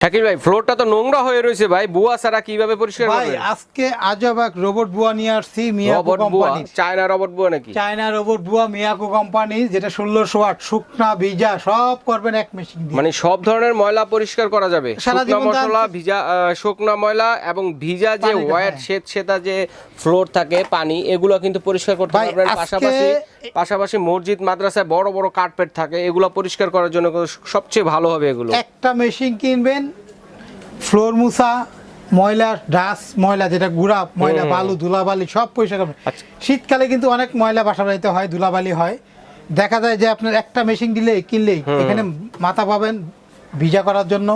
ভাই ফ্লোরটা তো নোংরা হয়ে রয়েছে ভাই। বুয়া ছাড়া কীভাবে পরিষ্কার ভাই আজকে আজব এক রোবট বুয়া নিয়ে আসছি মিয়াকো কোম্পানি চায়না রবট বুয়া নাকি? চায়না রোবট বুয়া মিয়াকো কোম্পানি যেটা ষোলোশো ওয়াট শুকনা ভিজা সব করবেন এক মেশিন দিয়ে। মানে সব ধরনের ময়লা পরিষ্কার করা যাবে। শুকনা মশলা ভিজা শুকনা ময়লা এবং ভিজা যে হ্যাঁ। শ্বেত শ্বেতা যে ফ্লোর থাকে পানি এগুলো কিন্তু পরিষ্কার করতে পারবেন। পাশাপাশি পাশাপাশি মসজিদ মাদ্রাসায় বড় বড় কার্পেট থাকে এগুলো পরিষ্কার করার জন্য সবচেয়ে ভালো হবে এগুলো। একটা মেশিন কিনবেন ফ্লোর মুছা ময়লা ডাস ময়লা যেটা গুড়া ময়লা। বালু ধুলাবালি সব পরিষ্কার আচ্ছা। শীতকালে কিন্তু অনেক ময়লা বাসা বাড়িতে হয় ধুলাবালি হয়। দেখা যায় যে আপনার একটা মেশিন দিলে কিনলেই এখানে মাথা পাবেন ভিজা করার জন্য।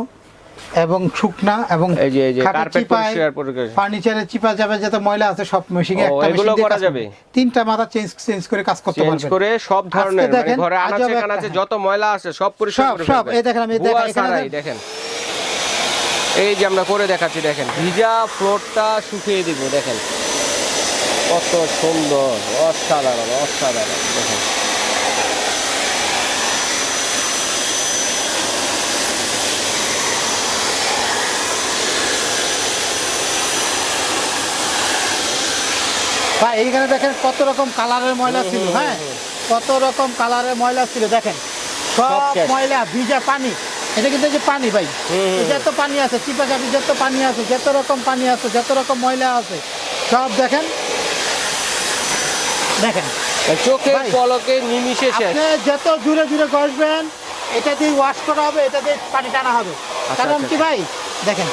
এবং শুকনা এবং এই যে- এই যে খাটের পরিষ্কার পরিষ্কার। ফার্নিচারে চিপা যাবে যত ময়লা আছে সব মেশিনে একটা এগুলো করা যাবে? তিনটা মাথা চেঞ্জ চেঞ্জ করে কাজ করতে চেঞ্জ পারবেন। করে সব ধরনের মানে ঘরে আনাচে কানাচে যত ময়লা আছে সব পরিষ্কার করে সব, এই দেখেন, আমি বুয়া দেখা- এখানে দেখেন। এই যে আমরা করে দেখাচ্ছি দেখেন ভিজা ফ্লোরটা শুকিয়ে দিব দেখেন। কত সুন্দর অসাধারণ অসাধারণ দেখেন। ভাই এইখানে দেখেন কত রকম কালারের ময়লা ছিল হ্যাঁ? কত রকম কালারের ময়লা ছিল দেখেন। সব ময়লা ভিজা পানি। এটা কিন্তু যে পানি ভাই। যত পানি আছে চিপা চাপি যত পানি আছে যত রকম পানি আছে যত রকম ময়লা আছে সব দেখেন। দেখেন। চোখের ভাই, পলকে নিমিশে শেষ। যত জুড়ে জুড়ে ঘষবেন এটা দিয়ে ওয়াশ করা হবে এটা দিয়ে পানি টানা হবে। কারণ আচ্ছা, কি ভাই? দেখেন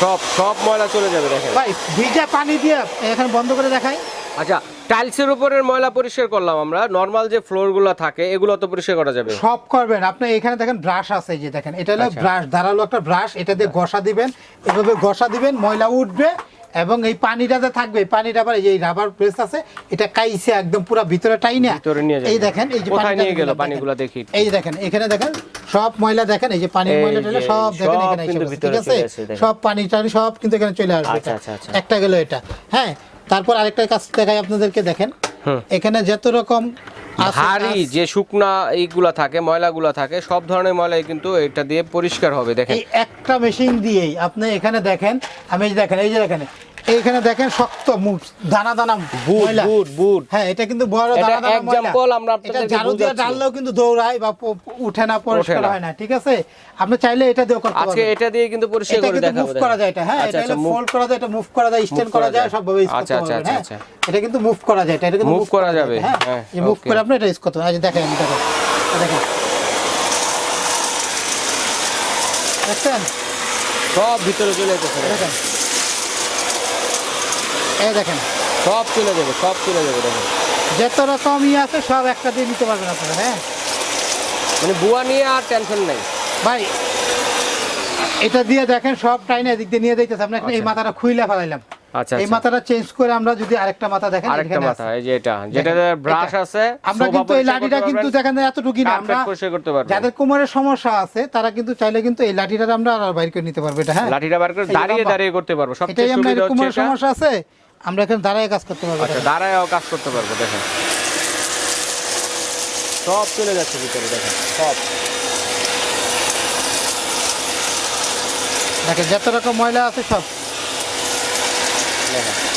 সব সব ময়লা চলে যাবে দেখেন। ভাই ভিজা পানি দিয়ে এখানে বন্ধ করে দেখাই। আচ্ছা টাইলসের উপরের ময়লা পরিষ্কার করলাম আমরা। নর্মাল যে ফ্লোরগুলো থাকে এগুলো তো পরিষ্কার করা যাবে। সব করবেন। আপনি এখানে দেখেন ব্রাশ আছে যে দেখেন। এটা হলো আচ্ছা। ব্রাশ ধারালো একটা ব্রাশ। এটা দিয়ে ঘষা দিবেন। এভাবে ঘষা দিবেন ময়লা উঠবে। এবং এই পানিটাতে থাকবে পানিটা আবার এই রাবার প্রেস আছে এটা কাইছে একদম পুরো ভিতরে টাইনা। ভিতরে নিয়ে এই দেখেন এই যে পানি নিয়ে গেল পানিগুলো দেখি এই দেখেন এখানে দেখেন সব ময়লা দেখেন এই যে পানির ময়লা টয়লা সব দেখেন এখানে এসে ঠিক আছে। সব পানি টানি সব কিন্তু এখানে চলে আসবে। আচ্ছা, আচ্ছা, আচ্ছা। একটা গেল এটা। হ্যাঁ তারপর আরেকটা কাজ দেখাই আপনাদেরকে দেখেন। এখানে যত রকম হাড়ি যে শুকনা এইগুলা থাকে ময়লাগুলা থাকে সব ধরনের ময়লাই কিন্তু এটা দিয়ে পরিষ্কার হবে দেখেন। একটা মেশিন দিয়েই আপনি এখানে দেখেন আমি দেখেন এই যে দেখেন এইখানে দেখেন শক্ত মুখ দানা দানা বুট বুট বুট। হ্যাঁ এটা কিন্তু বড় দানা দানা ময়লা। আমরা এটা ঝাড়ু দিয়ে। ডাললেও কিন্তু দৌড়ায় বা উঠে না পরিষ্কার হয় না ঠিক আছে? আপনি চাইলে এটা দিয়েও করতে আজকে এটা দিয়ে কিন্তু পরিষ্কার করে দেখাবো মুভ করা যায় এটা হ্যাঁ আচ্ছা এটা আচ্ছা ফোল্ড করা যায় এটা মুভ করা যায় স্ট্যান্ড করা যায়। সব ভাবে ইউজ আচ্ছা, করতে আচ্ছা, পারবেন আচ্ছা, হ্যাঁ। আচ্ছা। এটা কিন্তু মুভ করা যায় এটা কিন্তু move করা যাবে, হ্যাঁ। হ্যাঁ, এই মুভ করে আপনি এটা ইউজ করতে পারেন যে দেখেন দেখেন দেখেন। দেখছেন? সব ভিতরে চলে এই দেখেন। এই দেখেন। সব চলে যাবে সব চলে যাবে দেখেন। যত রকম ই আছে সব একটা দিয়ে নিতে পারবেন আপনারা হ্যাঁ? মানে বুয়া নিয়ে আর টেনশন নাই। ভাই এটা দিয়ে দেখেন সব টাইনে এদিক দিয়ে নিয়ে যাইতেছে। আপনি এই আচ্ছা। মাথাটা খুইলা ফেলাইলাম। আচ্ছা এই আচ্ছা। মাথাটা চেঞ্জ করে আমরা যদি আরেকটা মাথা দেখেন আরেকটা মাথা এই যে এটা। যেটা ব্রাশ আছে আমরা কিন্তু এই লাঠিটা কিন্তু দেখেন এতটুকুই না আমরা করতে পারবেন। যাদের কোমরের সমস্যা আছে তারা কিন্তু চাইলে কিন্তু এই লাঠিটা আমরা আর বাইর করে নিতে পারব এটা হ্যাঁ? লাঠিটা করে দাঁড়িয়ে দাঁড়িয়ে করতে পারব। সবচেয়ে সুবিধা হচ্ছে সমস্যা আছে আমরা এখানে দাঁড়ায় কাজ করতে পারব আচ্ছা। দাঁড়ায়ও কাজ করতে পারব দেখেন। সব চলে যাচ্ছে ভিতরে দেখেন সব। দেখেন যত রকম ময়লা আছে সব। দেখেন।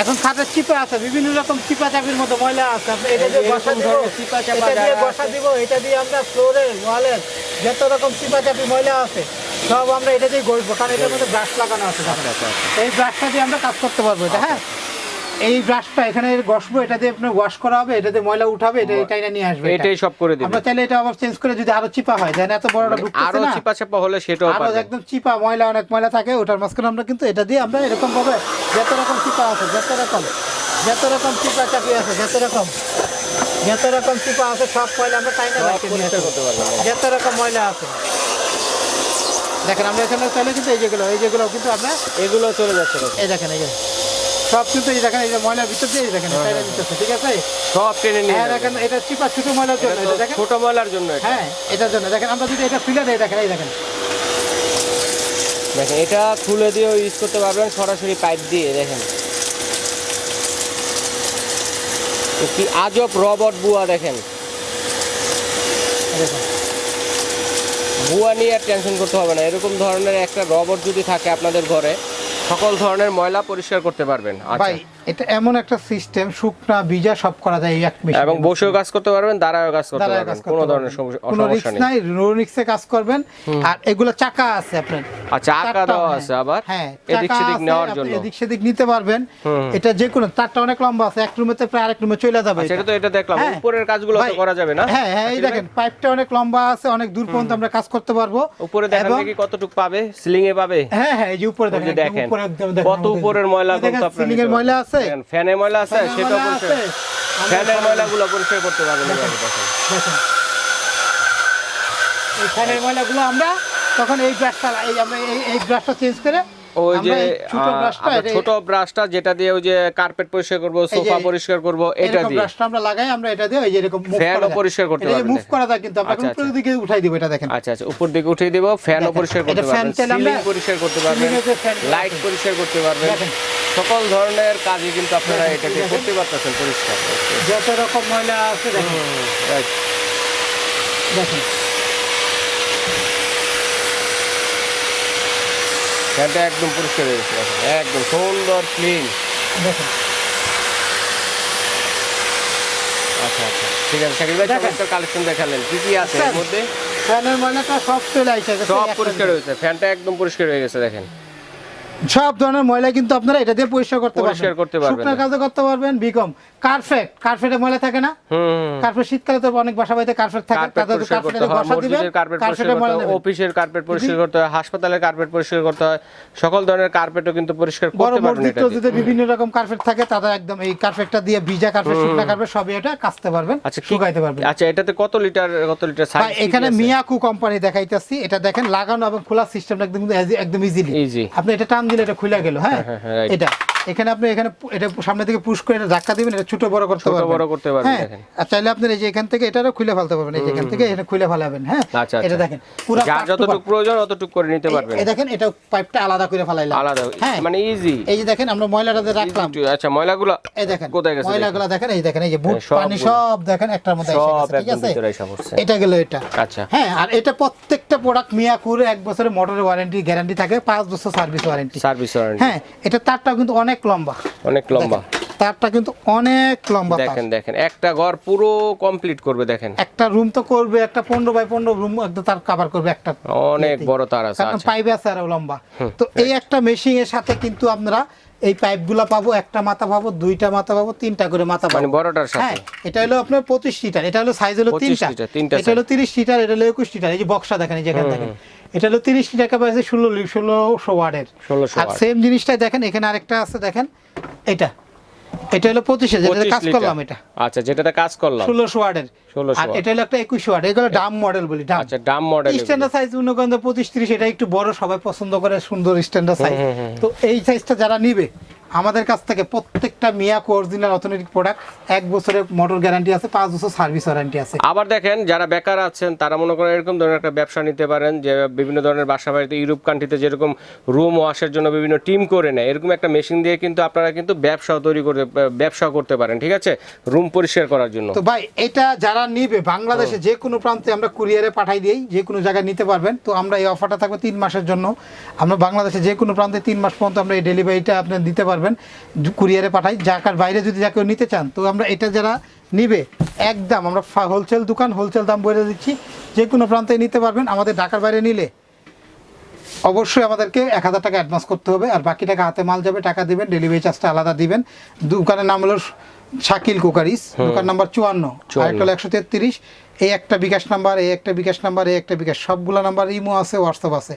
এখন খাটের চিপা আছে বিভিন্ন রকম চিপা চাপির মতো ময়লা আছে এটা দিয়ে বসা দিব চিপা চাপা এটা দিয়ে বসা দিব এটা দিয়ে আমরা ফ্লোরে ওয়ালের যত রকম চিপা চাপি ময়লা আছে সব আমরা এটা দিয়ে গড়বো কারণ এটার মধ্যে ব্রাশ লাগানো আছে। আচ্ছা আচ্ছা আচ্ছা। এই ব্রাশটা দিয়ে আমরা কাজ করতে পারব এটা হ্যাঁ এই ব্রাশটা এখানে ঘষবো এটা দিয়ে আপনার ওয়াশ করা হবে এটা দিয়ে ময়লা উঠাবে এটা এটাই নিয়ে আসবে এটাই সব করে দিবে। আমরা চাইলে এটা আবার চেঞ্জ করে যদি আরও চিপা হয় যেন এত বড়টা মানে ঢুকতেছে আরও না। চিপা চাপা হলে সেটাও আরও একদম চিপা ময়লা অনেক ময়লা থাকে ওটার মাঝখানে আমরা কিন্তু এটা দিয়ে আমরা এরকম ভাবে যত রকম চিপা আছে যত রকম যত রকম চিপা চাপি আছে যত রকম যত রকম চিপা আছে সব ময়লা আমরা। করতে পারবে যত রকম ময়লা আছে। দেখেন আমরা এখানে চাইলে কিন্তু এই যেগুলো এই যেগুলো কিন্তু আমরা এগুলো চলে যাচ্ছে। এই দেখেন এই সব কিন্তু এই দেখেন এই যে ময়লার ভিতর দিয়ে দেখেন টাইমে দিতেছে ঠিক আছে? সব টেনে নিয়ে হ্যাঁ দেখেন এটা চিপা ছোট ময়লার জন্য এটা এটা দেখেন। ছোট ময়লার জন্য হ্যাঁ এটার জন্য। দেখেন আমরা যদি এটা ফিলে দেয় দেখেন এই দেখেন। দেখেন এটা খুলে দিয়েও ইউজ করতে পারবেন সরাসরি পাইপ দিয়ে দেখেন। কি আজব রবট বুয়া দেখেন। বুয়া নিয়ে আর টেনশন করতে হবে না। এরকম ধরনের একটা রবট যদি থাকে আপনাদের ঘরে সকল ধরনের ময়লা পরিষ্কার করতে পারবেন। আচ্ছা। ভাই এটা এমন একটা সিস্টেম শুকনা বীজা সব করা যায় এক মেশিনে এবং বসেও কাজ করতে পারবেন দাঁড়ায়ও কাজ করতে পারবেন কোনো ধরনের সমস্যা কোনো রিস্ক নাই। নো কাজ করবেন। আর এগুলো চাকা আছে আপনার। আচ্ছা চারটা, দেওয়া হ্যাঁ। আছে আবার। হ্যাঁ এদিক সেদিক নেওয়ার জন্য। এদিক সেদিক নিতে পারবেন। এটা যে কোনো তারটা অনেক লম্বা আছে এক রুমেতে প্রায় আরেক রুমে চলে যাবে আচ্ছা এটা। এটা তো এটা দেখলাম। হ্যাঁ। উপরের কাজগুলো তো করা যাবে না? হ্যাঁ হ্যাঁ এই আচ্ছা, দেখেন পাইপটা অনেক লম্বা আছে অনেক দূর পর্যন্ত আমরা কাজ করতে পারব। উপরে দেখেন দেখি কতটুকু পাবে সিলিং এ পাবে। হ্যাঁ হ্যাঁ এই যে উপরে দেখেন উপরে দেখেন কত উপরের ময়লা কিন্তু আপনার সিলিং এর ময়লা। আছে ফ্যানের ময়লা আছে সেটা পরিষ্কার ফ্যানের ময়লাগুলো পরিষ্কার করতে পারবে দেখেন। এইভাবে দেখেন। দেখেন এই ফ্যানের ময়লাগুলো আমরা তখন এই ব্রাশটা এই আমরা এই এই ব্রাশটা চেঞ্জ করে ওই যে ছোট ব্রাশটা যেটা দিয়ে ওই যে কার্পেট পরিষ্কার করব সোফা পরিষ্কার করব এটা দিয়ে। ব্রাশটা আমরা লাগাই আমরা এটা দিয়ে ওই যে এরকম ফ্যানও পরিষ্কার করতে পারবেন মুভ করা যায় কিন্তু আমরা আচ্ছা, উপরের দিকে উঠাই দিব এটা দেখেন। আচ্ছা আচ্ছা উপর দিকে উঠিয়ে দেব ফ্যানও পরিষ্কার করতে পারবেন সিলিং পরিষ্কার করতে পারবেন লাইট পরিষ্কার করতে পারবেন। সকল ধরনের কাজই কিন্তু আপনারা এটাকে করতে পারতেছেন পরিষ্কার যত রকম ময়লা আছে দেখেন। দেখেন। ফ্যানটা একদম পরিষ্কার হয়ে গেছে একদম সুন্দর ক্লিন আচ্ছা আচ্ছা ঠিক আছে শাকিল ভাই দেখেন। কালেকশন দেখালেন। কি কি আছে এর মধ্যে? ফ্যানের সব চলে আসছে সব পরিষ্কার। হয়েছে ফ্যানটা একদম পরিষ্কার হয়ে গেছে দেখেন। সব ধরনের ময়লা কিন্তু আপনারা এটা দিয়ে পরিষ্কার করতে পারবেন। পরিষ্কার করতে পারবেন। শুকনার কাজও করতে পারবেন বিকম কার্পেট কার্পেটে ময়লা থাকে না? হুম কার্পেট শীতকালে তো অনেক বাসা বাড়িতে কার্পেট থাকে কার্পেট তাদের কার্পেটে বসা দিবেন কার্পেট ময়লা অফিসের কার্পেট পরিষ্কার করতে হয় হাসপাতালের কার্পেট পরিষ্কার করতে হয় সকল ধরনের কার্পেটও কিন্তু পরিষ্কার করতে পারবেন এটা। টসজিদে বিভিন্ন রকম কার্পেট থাকে তাদের একদম এই কার্পেটটা দিয়ে ভিজা কার্পেট শুকনা কার্পেট সবই এটা কাচতে পারবেন আচ্ছা শুকাইতে পারবেন। আচ্ছা এটাতে কত লিটার কত লিটার সাইজ এখানে মিয়াকু কোম্পানি দেখাইতেছি এটা দেখেন লাগানো এবং খোলা সিস্টেমটা একদম একদম ইজিলি ইজি আপনি এটা টান দিলে এটা খুলে গেল হ্যাঁ? হ্যাঁ, হ্যাঁ, এটা। এখানে আপনি এখানে এটা সামনে থেকে পুশ করে এটা ধাক্কা দিবেন এটা ছোট বড় করতে পারবেন। বড় করতে পারবেন, হ্যাঁ আর চাইলে আপনি এই যে এখান থেকে এটারও খুলে ফেলতে পারবেন এই যে এখান থেকে এখানে খুলে ফেলাবেন হ্যাঁ? আচ্ছা এটা আচ্ছা দেখেন পুরো যার যতটুকু প্রয়োজন অতটুকু করে নিতে পারবেন। এই দেখেন এটা পাইপটা আলাদা করে ফেলাইলাম। আলাদা হ্যাঁ মানে ইজি এই যে দেখেন আমরা ময়লাটা যে রাখলাম। আচ্ছা ময়লাগুলো এই দেখেন কোথায় গেছে ময়লাগুলো দেখেন এই দেখেন এই যে বুট হ্যাঁ, পানি সব দেখেন একটার মধ্যে এসে গেছে ঠিক আছে? এটা গেল এটা। আচ্ছা। হ্যাঁ আর এটা প্রত্যেকটা প্রোডাক্ট মিয়াকুর এক বছরের মোটরের ওয়ারেন্টি গ্যারান্টি থাকে পাঁচ বছর সার্ভিস ওয়ারেন্টি সার্ভিস ওয়ারেন্টি হ্যাঁ এটা তারটাও কিন্তু অনেক লম্বা। অনেক লম্বা। তারটা কিন্তু অনেক লম্বা দেখেন দেখেন। একটা ঘর পুরো কমপ্লিট করবে দেখেন। একটা রুম তো করবে একটা পনেরো বাই পনেরো রুম একদম তার কাভার করবে একটা অনেক বড় তার আছে কারণ আচ্ছা। পাইপ আছে আরও লম্বা। তো এই একটা মেশিং এর সাথে কিন্তু আপনারা এই পাইপগুলো পাবো একটা মাথা পাবো দুইটা মাথা পাবো তিনটা করে মাথা মানে পাবো বড়টার হ্যাঁ এটা হলো আপনার পঁচিশ লিটার এটা হলো সাইজ হলো 25 তিনটা। এটা হলো তিরিশ লিটার এটা হলো একুশ লিটার এই যে বক্সটা দেখেন এই যেখানে দেখেন। এটা হলো তিরিশ টাকা পাইছে ষোলো ষোলোশো ওয়ার্ডের আর সেম জিনিসটাই দেখেন এখানে আরেকটা আছে দেখেন এটা। এটা হলো পঁচিশে যেটা 25 কাজ করলাম এটা। আচ্ছা যেটাতে কাজ করলাম। ষোলোশো ওয়ার্ডের 1600 আর এটা হলো একটা একুশ ওয়ার্ড এগুলো ডাম মডেল বলি ডাম আচ্ছা ডাম মডেল স্ট্যান্ডার্ড সাইজ মনে করেন পঁচিশ তিরিশ এটা একটু বড় সবাই পছন্দ করে সুন্দর স্ট্যান্ডার্ড সাইজ তো এই সাইজটা যারা নিবে আমাদের কাছ থেকে প্রত্যেকটা মিয়াকো অরিজিনাল অথেন্টিক প্রোডাক্ট এক বছরের মোটর গ্যারান্টি আছে পাঁচ বছর সার্ভিস ওয়ারেন্টি আছে। আবার দেখেন যারা বেকার আছেন তারা মনে করেন এরকম ধরনের একটা ব্যবসা নিতে পারেন যে বিভিন্ন ধরনের বাসা বাড়িতে ইউরোপ কান্ট্রিতে যেরকম রুম ওয়াশের জন্য বিভিন্ন টিম করে নেয় এরকম একটা মেশিন দিয়ে কিন্তু আপনারা কিন্তু ব্যবসাও তৈরি করতে ব্যবসাও করতে পারেন ঠিক আছে? রুম পরিষ্কার করার জন্য। তো ভাই এটা যারা নিবে বাংলাদেশে যে কোনো প্রান্তে আমরা কুরিয়ারে পাঠাই দিই যে কোনো জায়গায় নিতে পারবেন। তো আমরা এই অফারটা থাকবে তিন মাসের জন্য। আমরা বাংলাদেশে যে কোনো প্রান্তে তিন মাস পর্যন্ত আমরা এই ডেলিভারিটা আপনার দিতে পারবেন কুরিয়ারে পাঠাই। যাকার বাইরে যদি যাকে নিতে চান, তো আমরা এটা যারা নিবে, একদম আমরা হোলসেল দোকান হোলসেল দাম বলে দিচ্ছি। যে কোনো প্রান্তে নিতে পারবেন, আমাদের ঢাকার বাইরে নিলে অবশ্যই আমাদেরকে এক হাজার টাকা অ্যাডভান্স করতে হবে, আর বাকি টাকা হাতে মাল যাবে, টাকা দিবেন ডেলিভারি চার্জটা আলাদা দিবেন। দোকানের নাম হলো শাকিল কুকারিস দোকান নাম্বার চুয়ান্ন আরেকটা হলো একশো তেত্রিশ এই একটা বিকাশ নাম্বার এই একটা বিকাশ নাম্বার এই একটা বিকাশ সবগুলো নাম্বার ইমো আছে হোয়াটসঅ্যাপ আছে।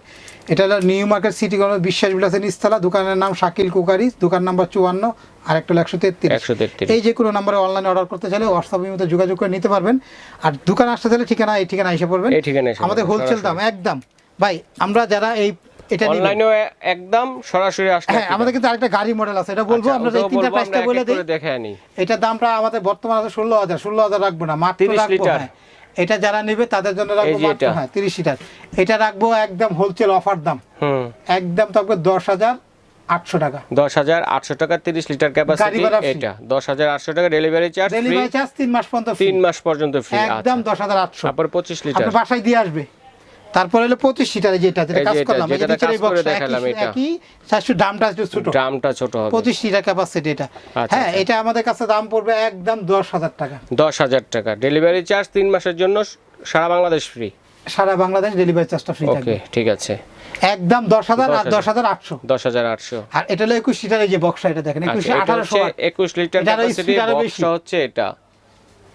এটা হলো নিউ মার্কেট সিটি কর্নার বিশ্বাস বিলাসের নিস্তলা দোকানের নাম শাকিল কুকারিস দোকান নাম্বার চুয়ান্ন আর একটা হলো একশো তেত্রিশ। এই যে কোনো নাম্বারে অনলাইনে অর্ডার করতে চাইলে হোয়াটসঅ্যাপের মধ্যে যোগাযোগ করে নিতে পারবেন। আর দোকান আসতে চাইলে ঠিকানা এই ঠিকানা এসে পড়বেন। আমাদের হোলসেল দাম একদম। ভাই আমরা যারা এই এটা অনলাইনেও একদম সরাসরি আসলে হ্যাঁ আমাদের কিন্তু আরেকটা গাড়ি মডেল আছে এটা বলব আমরা এই তিনটা প্রাইসটা বলে দিই। দেখে আনি। এটা দামটা আমাদের বর্তমান আছে ষোলো হাজার ষোলো হাজার রাখব না মাত্র রাখব হ্যাঁ। এটা যারা নেবে তাদের জন্য রাখব মাত্র হ্যাঁ তিরিশ লিটার। এটা রাখব একদম হোলসেল অফার দাম। হুম। একদম থাকবে দশ হাজার আটশো টাকা। দশ হাজার আটশো টাকা তিরিশ লিটার ক্যাপাসিটি। এটা। দশ হাজার আটশো টাকা ডেলিভারি চার্জ ডেলিভারি চার্জ তিন মাস পর্যন্ত তিন মাস পর্যন্ত ফ্রি একদম দশ হাজার আটশো। তারপর পঁচিশ লিটার। বাসায় দিয়ে আসবে। তারপরে হলো পঁচিশ সিটারে যেটা যেটা কাজ করলাম এই যে যেটা কাজ করে দেখালাম এটা। একই চারশো দামটা একটু ছোট। দামটা ছোট হবে। পঁচিশ ক্যাপাসিটি এটা। আচ্ছা, হ্যাঁ আচ্ছা। এটা আমাদের কাছে দাম পড়বে একদম দশ হাজার টাকা। দশ হাজার টাকা। ডেলিভারি চার্জ তিন মাসের জন্য সারা বাংলাদেশ ফ্রি সারা বাংলাদেশ ডেলিভারি চার্জটা ফ্রি ওকে থাকবে। ঠিক আছে। একদম দশ হাজার আর 10,000 দশ হাজার আটশো। দশ হাজার আটশো। আর এটা হলো একুশ এই যে বক্সটা এটা দেখেন একুশ আচ্ছা, এটা আঠারোশো একুশ লিটার ক্যাপাসিটি। বক্সটা হচ্ছে এটা।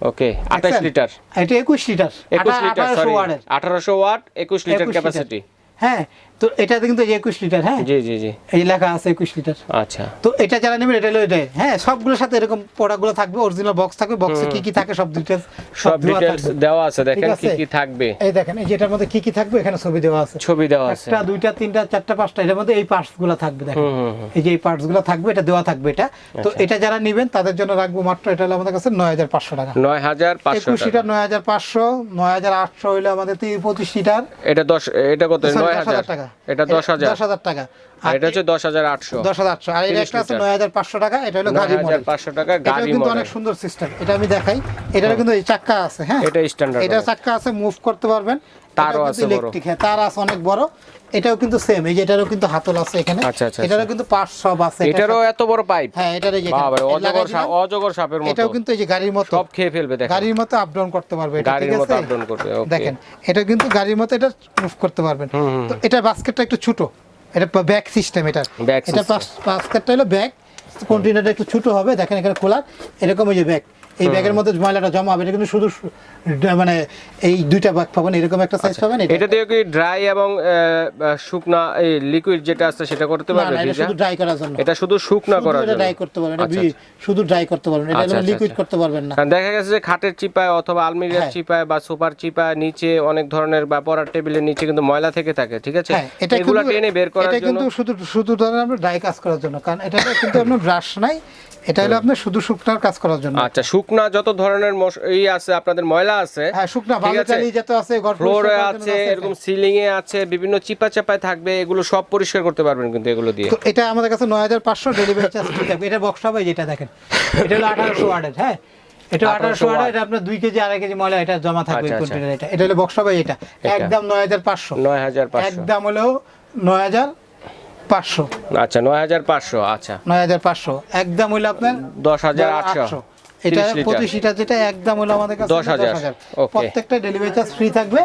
ওকে আঠাশ লিটার। এটা একুশ লিটার। একুশ লিটার আঠারোশো সরি ওয়ার্ডের আঠারোশো ওয়াট একুশ লিটার ক্যাপাসিটি হ্যাঁ তো এটাতে কিন্তু একুশ লিটার হ্যাঁ? জি জি জি। এই লেখা আছে একুশ লিটার। আচ্ছা। তো এটা যারা নেবেন এটা হলো এটাই হ্যাঁ? সবগুলোর সাথে এরকম প্রোডাক্টগুলো থাকবে অরিজিনাল বক্স থাকবে বক্সে কি কি থাকে সব ডিটেলস সব ডিটেলস দেওয়া আছে দেখেন কি কি থাকবে। এই দেখেন এই যেটার মধ্যে কি কি থাকবে এখানে ছবি দেওয়া আছে। ছবি দেওয়া আছে। একটা দুইটা তিনটা চারটা পাঁচটা এটার মধ্যে এই পার্টসগুলো থাকবে দেখেন। এই যে এই পার্টসগুলো থাকবে এটা দেওয়া থাকবে এটা। তো এটা যারা নেবেন তাদের জন্য রাখব মাত্র এটা হলো আমাদের কাছে নয় হাজার পাঁচশো টাকা। নয় হাজার পাঁচশো একুশ টাকা। লিটার নয় হাজার পাঁচশো নয় হাজার আটশো হইল আমাদের তিরিশ পঁচিশ লিটার। এটা দশ এটা কত? Sorry, নয় দশ হাজার হাজার। টাকা। এটা দশ হাজার। দশ হাজার টাকা। আর এটা হচ্ছে দশ হাজার আটশো। দশ হাজার আটশো। আর এটা একটা আছে লিটার। নয় হাজার পাঁচশো টাকা এটা হলো গাড়ি মডেল পাঁচশো টাকা এটা গাড়ি কিন্তু অনেক সুন্দর সিস্টেম এটা আমি দেখাই। এটার কিন্তু চাক্কা আছে হ্যাঁ? এটা স্ট্যান্ডার্ড এটা আছে মুভ করতে পারবেন। তারও আছে ইলেকট্রিক হ্যাঁ তার আছে অনেক বড়। এটাও কিন্তু সেম এই যে এটারও কিন্তু হাতল আছে এখানে। আচ্ছা, আচ্ছা, এটারও কিন্তু পার্ট সব আছে। এটারও এত বড় পাইপ হ্যাঁ এটার এই যে অজগর সাপ অজগর সাপের মতো। এটাও কিন্তু এই যে গাড়ির মতো। সব খেয়ে ফেলবে দেখেন। গাড়ির মতো আপ ডাউন করতে পারবে এটা গাড়ির মতো আপ ডাউন করবে ওকে দেখেন এটা কিন্তু গাড়ির মতো এটা মুভ করতে পারবেন। তো এটা বাস্কেটটা একটু ছোট। এটা ব্যাক সিস্টেম এটা এটা। বাস্কেটটা হলো ব্যাগ কন্টেনারটা একটু ছোট হবে দেখেন এখানে খোলা এরকম ওই যে ব্যাগ এই ব্যাগের মধ্যে ময়লাটা জমা হবে এটা কিন্তু শুধু মানে এই দুইটা ব্যাগ পাবেন এরকম একটা সাইজ পাবেন এটা দিয়ে কি ড্রাই এবং শুকনা এই লিকুইড যেটা আছে সেটা করতে না পারবে না এটা শুধু ড্রাই করার জন্য। এটা শুধু শুকনা করার এটা জন্য। ড্রাই করতে পারবেন এটা আচ্ছা, শুধু ড্রাই করতে পারবেন এটা আচ্ছা, আচ্ছা, লিকুইড আচ্ছা। করতে পারবেন না। দেখা গেছে যে খাটের চিপায় অথবা আলমিরার হ্যাঁ। চিপায় বা সোফার চিপায় নিচে অনেক ধরনের বা পড়ার টেবিলের নিচে কিন্তু ময়লা থেকে থাকে ঠিক আছে? হ্যাঁ এটা এগুলো টেনে বের করার এটা কিন্তু শুধু শুধু ধরেন আমরা ড্রাই কাজ করার জন্য কারণ এটা কিন্তু আপনার ব্রাশ নাই এটা হলো আপনার শুধু শুকনার কাজ করার জন্য। আচ্ছা শুকনা যত ধরনের মশ- ই আছে আপনাদের ময়লা আছে। হ্যাঁ শুকনা ঠিক বালু আছে। চালি যত আছে ফ্লোরে আছে এরকম সিলিং এ আছে বিভিন্ন চিপা চাপায় থাকবে এগুলো সব পরিষ্কার করতে পারবেন কিন্তু এগুলো দিয়ে। তো এটা আমাদের কাছে নয় হাজার পাঁচশো ডেলিভারি চার্জ থাকবে এটা বক্স হবে যেটা দেখেন। এটা হলো আঠারোশো ওয়ার্ডের হ্যাঁ? এটা 1800 আঠারোশো ওয়ার্ড এটা আপনার দুই কেজি আড়াই কেজি ময়লা এটা জমা থাকবে আচ্ছা, আচ্ছা। কন্টেনার এটা এটা হলো বক্স হবে এটা। একদম নয় হাজার পাঁচশো। নয় হাজার পাঁচশো। একদম হলো নয় হাজার পাঁচশো। আচ্ছা নয় হাজার পাঁচশো আচ্ছা। নয় হাজার পাঁচশো। একদম হলো আপনার দশ হাজার আটশো। এটা 30 লিটার। পঁচিশ লিটার যেটা একদম হলো আমাদের কাছে 10,000 ওকে। প্রত্যেকটা ডেলিভারি চার্জ ফ্রি থাকবে।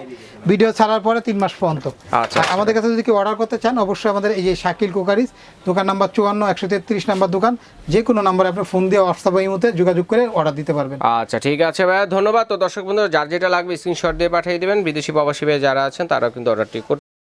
ভিডিও ছাড়ার পরে তিন মাস পর্যন্ত। আচ্ছা, আমাদের কাছে যদি কেউ অর্ডার করতে চান অবশ্যই আমাদের এই যে শাকিল দোকান নাম্বার চুয়ান্ন একশো তেত্রিশ নাম্বার দোকান যে কোনো নাম্বারে আপনি ফোন দিয়ে হোয়াটসঅ্যাপ যোগাযোগ করে অর্ডার দিতে পারবেন। আচ্ছা ঠিক আছে ভাইয়া ধন্যবাদ। তো দর্শক বন্ধু যার যেটা লাগবে স্ক্রিনশট দিয়ে পাঠিয়ে দিবেন। বিদেশি প্রবাসী ভাই যারা আছেন তারাও কিন্তু অর্ডারটি